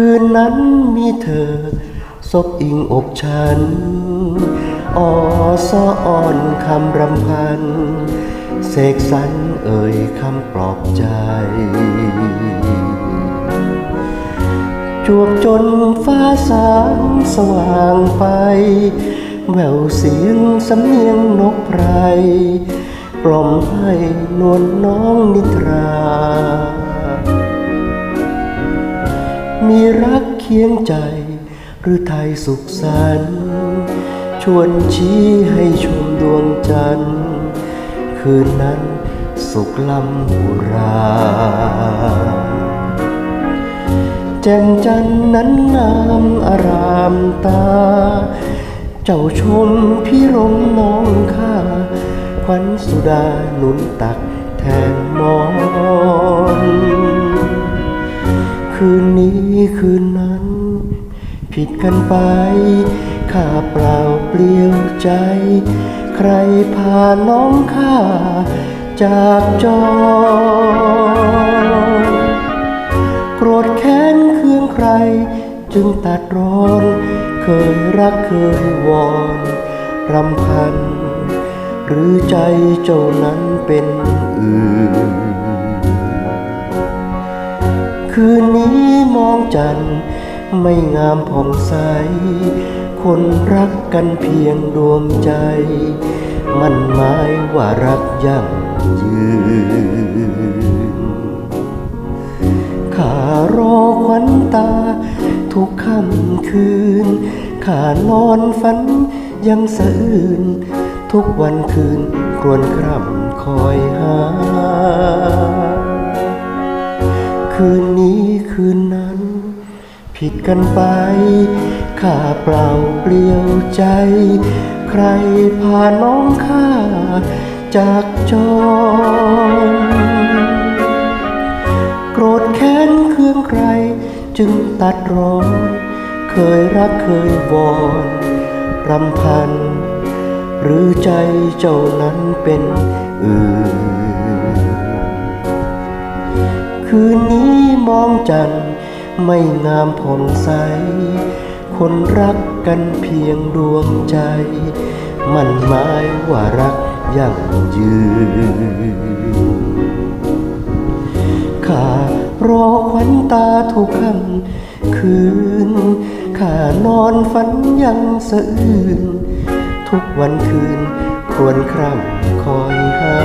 คืนนั้นมีเธอซบอิงอกฉันออซออ่อนคำรำพัน เสกสรรเอ่ยคำปลอบใจ จวบจนฟ้าสางสว่างไป แววเสียงสำเนียงนกไพรกล่อมให้นวลน้องนิทรา ยงใจ หรือไทยสุขสันต์ชวนชี้ให้ชมดวงจันทร์ คืนนั้นสุขลำบุราแจ่มจันทร์นั้นงามอารามตา เจ้าชมพี่รมน้องข้าขวัญสุดาหนุนตักแทนมอน คืนนี้คืนนั้น ผิดกันไป ข้าเปล่าเปลี่ยวใจ ใครพาน้องข้าจากจรโกรธแค้นเคืองใคร จึงตัดร้อน เคยรักเคยวอนรำพัน หรือใจเจ้านั้นเป็นอื่น คืนนี้มองจันทร์ไม่งามผ่องใส คนรักกันเพียงดวงใจ มันหมายว่ารักยั่งยืนข้ารอควันตา ทุกค่ำคืนข้านอนฝันยังสะอื้นทุกวันคืนครวญคร่ำคอยหา คืนนี้คืนนั้น ผิดกันไป ข้าเปล่าเปลี่ยวใจ ใครพาน้องข้าจากจรโกรธแค้นเครื่องใคร จึงตัดร้อนเคยรักเคยวอนรำพัน หรือใจเจ้านั้นเป็นอื่น คืนนี้มองจันไม่งามผ่องใส คนรักกันเพียงดวงใจ มันหมายว่ารักยั่งยืนข้ารอควันตาทุกค่ำคืนข้านอนฝันยังสะอื้นทุกวันคืนครวญคร่ำคอยหา